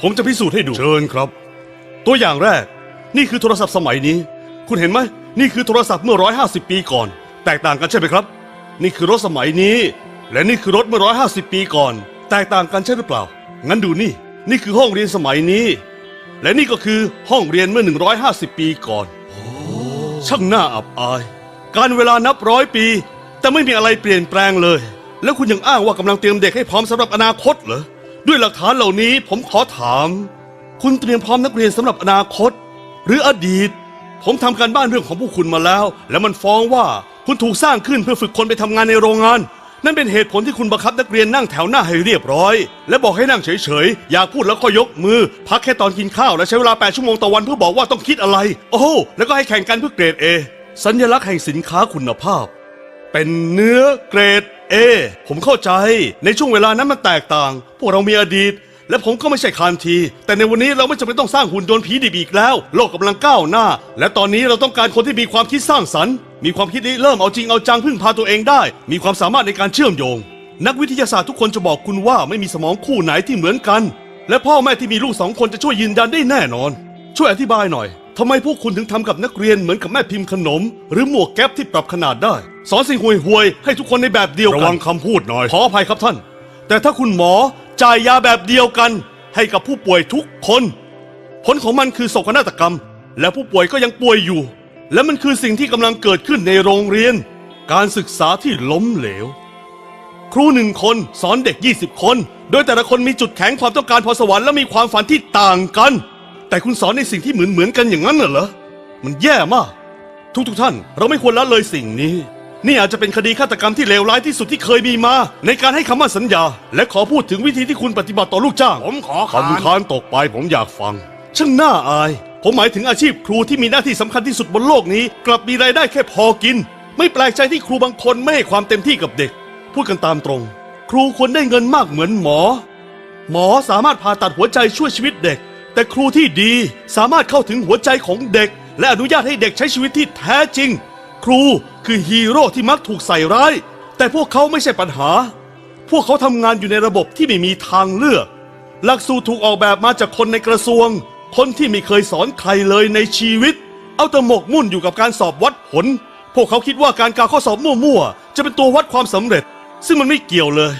ผมจะพิสูจน์ให้ดู เชิญครับ ตัวอย่างแรก นี่คือโทรศัพท์สมัยนี้ คุณเห็นไหม นี่คือโทรศัพท์เมื่อ 150 ปีก่อน แตกต่างกันใช่ไหมครับ นี่คือรถสมัยนี้ และนี่คือรถเมื่อ 150 ปีก่อน แตกต่างกันใช่หรือเปล่า งั้นดูนี่ นี่คือห้องเรียนสมัยนี้ และนี่ก็คือห้องเรียนเมื่อ 150 ปีก่อน ช่างน่าอับอาย การเวลานับร้อยปี แต่ไม่มีอะไรเปลี่ยนแปลงเลย แล้วคุณยังอ้างว่ากำลังเตรียมเด็กให้พร้อมสำหรับอนาคตเหรอ ด้วยหลักฐานเหล่านี้ผมขอถาม คุณเตรียมพร้อมนักเรียนสำหรับอนาคต หรืออดีต ผมทำการบ้านเรื่องของพวกคุณมาแล้ว และมันฟ้องว่าคุณถูกสร้างขึ้นเพื่อฝึกคนไปทำงานในโรงงาน นั่นเป็นเหตุผลที่คุณบังคับนักเรียนนั่งแถวหน้าให้เรียบร้อย และบอกให้นั่งเฉยๆ อยากพูดแล้วก็ยกมือ พักแค่ตอนกินข้าว และใช้เวลา 8 ชั่วโมงต่อวันเพื่อบอกว่าต้องคิดอะไร โอ้แล้วก็ให้แข่งกันเพื่อเกรด A สัญลักษณ์แห่งสินค้าคุณภาพ เป็นเนื้อเกรด A ผมเข้าใจ ในช่วงเวลานั้นมันแตกต่าง พวกเรามีอดีต และผมก็ไม่ใช่คานที แต่ในวันนี้เราไม่จำเป็นต้องสร้างหุ่นยนต์ผีดิบอีกแล้ว โลกกำลังก้าวหน้า และตอนนี้เราต้องการคนที่มีความคิดสร้างสรรค์ มีความคิดที่เริ่มเอาจริงเอาจังพึ่งพาตัวเองได้ มีความสามารถในการเชื่อมโยง นักวิทยาศาสตร์ทุกคนจะบอกคุณว่าไม่มีสมองคู่ไหนที่เหมือนกัน และพ่อแม่ที่มีลูกสองคนจะช่วยยืนยันได้แน่นอน ช่วยอธิบายหน่อยทำไมพวกคุณถึงทำกับนักเรียนเหมือนกับแม่พิมพ์ขนม หรือหมวกแก๊ปที่ปรับขนาดได้ สอนสิ่งห่วยๆให้ทุกคนในแบบเดียวระกัวันงคำพูดหน่อย ขออภัยครับท่าน แต่ถ้าคุณหมอจ่ายยาแบบเดียวกัน ให้กับผู้ป่วยทุกคน ผลของมันคือโศกนาฏกรรม และผู้ป่วยก็ยังป่วยอยู่ และมันคือสิ่งที่กำลังเกิดขึ้นในโรงเรียน การศึกษาที่ล้มเหลว ครูหนึ่งคนสอนเด็ก 20 คน โดยแต่ละคนมีจุดแข็งความต้องการพรสวรรค์และมีความฝันที่ต่างกัน แต่คุณสอนในสิ่งที่เหมือนเหมือนๆกันอย่างนั้นน่ะเหรอมันแย่มาก ทุกๆท่านเราไม่ควรละเลยสิ่งนี้ นี่อาจจะเป็นคดีฆาตกรรมที่เลวร้ายที่สุดที่เคยมีมา ในการให้คำมั่นสัญญา และขอพูดถึงวิธีที่คุณปฏิบัติต่อลูกจ้างผมขอคำค้านตกไปผมอยากฟัง ช่างน่าอาย ผมหมายถึงอาชีพครูที่มีหน้าที่สำคัญที่สุดบนโลกนี้ กลับมีรายได้แค่พอกิน ไม่แปลกใจที่ครูบางคนไม่ให้ความเต็มที่กับเด็ก พูดกันตามตรง ครูควรได้เงินมากเหมือนหมอ หมอสามารถผ่าตัดหัวใจช่วยชีวิตเด็ก แต่ครูที่ดีสามารถเข้าถึงหัวใจของเด็ก และอนุญาตให้เด็กใช้ชีวิตที่แท้จริง ครูคือฮีโร่ที่มักถูกใส่ร้าย แต่พวกเขาไม่ใช่ปัญหา พวกเขาทำงานอยู่ในระบบที่ไม่มีทางเลือก หลักสูตรถูกออกแบบมาจากคนในกระทรวง คนที่ไม่เคยสอนใครเลยในชีวิต เอาแต่หมกมุ่นอยู่กับการสอบวัดผล พวกเขาคิดว่าการกาข้อสอบมั่วๆ จะเป็นตัววัดความสำเร็จ ซึ่งมันไม่เกี่ยวเลย